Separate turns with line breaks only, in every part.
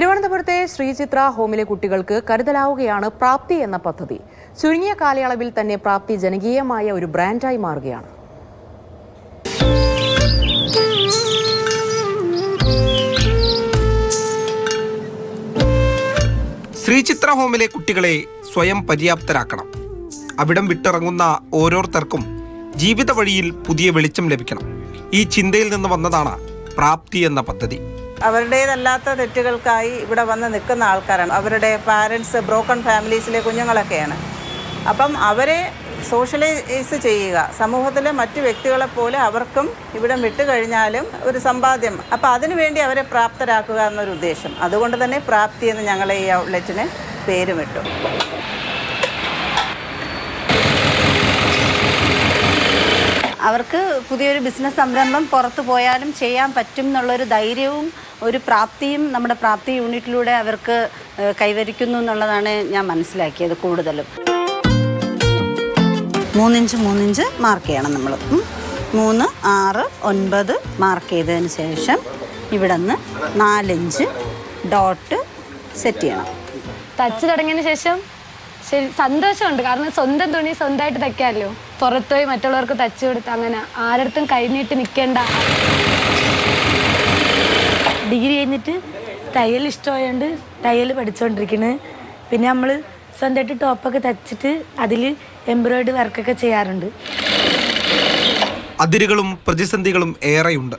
തിരുവനന്തപുരത്തെ ശ്രീചിത്ര ഹോമിലെ കുട്ടികൾക്ക് കരുതലാവുകയാണ് പ്രാപ്തി എന്ന പദ്ധതി. ചുരുങ്ങിയ കാലയളവിൽ തന്നെ പ്രാപ്തി ജനകീയമായ ഒരു ബ്രാൻഡായി മാറുകയാണ്.
ശ്രീചിത്ര ഹോമിലെ കുട്ടികളെ സ്വയം പര്യാപ്തരാക്കണം. അവിടം വിട്ടിറങ്ങുന്ന ഓരോരുത്തർക്കും ജീവിത വഴിയിൽ പുതിയ വെളിച്ചം ലഭിക്കണം. ഈ ചിന്തയിൽ നിന്ന് വന്നതാണ് പ്രാപ്തി എന്ന പദ്ധതി.
അവരുടേതല്ലാത്ത തെറ്റുകൾക്കായി ഇവിടെ വന്ന് നിൽക്കുന്ന ആൾക്കാരാണ്. അവരുടെ പാരൻസ് ബ്രോക്കൺ ഫാമിലീസിലെ കുഞ്ഞുങ്ങളൊക്കെയാണ്. അപ്പം അവരെ സോഷ്യലൈസ് ചെയ്യുക. സമൂഹത്തിലെ മറ്റു വ്യക്തികളെ പോലെ അവർക്കും ഇവിടെ വിട്ടു കഴിഞ്ഞാലും ഒരു സമ്പാദ്യം. അപ്പം അതിനുവേണ്ടി അവരെ പ്രാപ്തരാക്കുക എന്നൊരു ഉദ്ദേശം. അതുകൊണ്ട് തന്നെ പ്രാപ്തി എന്ന് ഞങ്ങളെ ഈ ഔട്ട്ലെറ്റിന് പേരുമിട്ടു.
അവർക്ക് പുതിയൊരു ബിസിനസ് സംരംഭം പുറത്തു പോയാലും ചെയ്യാൻ പറ്റും എന്നുള്ളൊരു ധൈര്യവും ഒരു പ്രാപ്തിയും നമ്മുടെ പ്രാപ്തി യൂണിറ്റിലൂടെ അവർക്ക് കൈവരിക്കുന്നു എന്നുള്ളതാണ് ഞാൻ മനസ്സിലാക്കിയത് കൂടുതലും. മൂന്നിഞ്ച് മൂന്നിഞ്ച് മാർക്ക് ചെയ്യണം നമ്മൾ മൂന്ന് ആറ് ഒൻപത് മാർക്ക് ചെയ്തതിന് ശേഷം ഇവിടെ നിന്ന് നാലിഞ്ച് ഡോട്ട് സെറ്റ് ചെയ്യണം.
തച്ച് തുടങ്ങിയതിന് ശേഷം ശരി സന്തോഷമുണ്ട്. കാരണം സ്വന്തം തുണി സ്വന്തമായിട്ട് തയ്ക്കാമല്ലോ. പുറത്തുപോയി മറ്റുള്ളവർക്ക് തച്ചു കൊടുത്ത് അങ്ങനെ ആരടുത്തും കഴിഞ്ഞിട്ട് നിൽക്കേണ്ട.
ഡിഗ്രി കഴിഞ്ഞിട്ട് തയ്യൽ ഇഷ്ടമായതുകൊണ്ട് തയ്യൽ പഠിച്ചുകൊണ്ടിരിക്കുന്നത് പിന്നെ നമ്മൾ സ്വന്തമായിട്ട് ടോപ്പൊക്കെ തച്ചിട്ട് അതിൽ എംബ്രോയിഡറി വർക്കൊക്കെ ചെയ്യാറുണ്ട്.
അതിരുകളും പ്രതിസന്ധികളും ഏറെയുണ്ട്.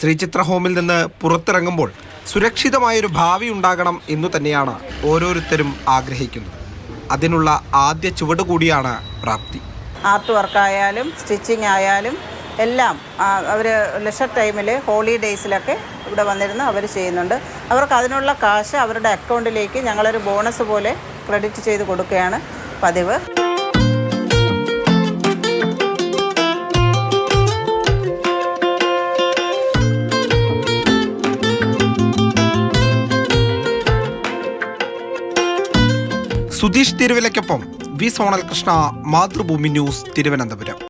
ശ്രീചിത്ര ഹോമിൽ നിന്ന് പുറത്തിറങ്ങുമ്പോൾ സുരക്ഷിതമായൊരു ഭാവി ഉണ്ടാകണം എന്നു തന്നെയാണ് ഓരോരുത്തരും ആഗ്രഹിക്കുന്നത്. അതിനുള്ള ആദ്യ ചുവട് കൂടിയാണ് പ്രാപ്തി.
ആർട്ട് വർക്കായാലും സ്റ്റിച്ചിങ് ആയാലും എല്ലാം അവർ ലെഷർ ടൈമിൽ ഹോളിഡേയ്സിലൊക്കെ ഇവിടെ വന്നിരുന്ന് അവർ ചെയ്യുന്നുണ്ട്. അവർക്ക് അതിനുള്ള കാശ് അവരുടെ അക്കൗണ്ടിലേക്ക് ഞങ്ങളൊരു ബോണസ് പോലെ ക്രെഡിറ്റ് ചെയ്ത് കൊടുക്കുകയാണ് പതിവ്.
സുധീഷ് തിരുവല്ലയ്ക്കൊപ്പം വി സോണൽ കൃഷ്ണ മാതൃഭൂമി ന്യൂസ് തിരുവനന്തപുരം.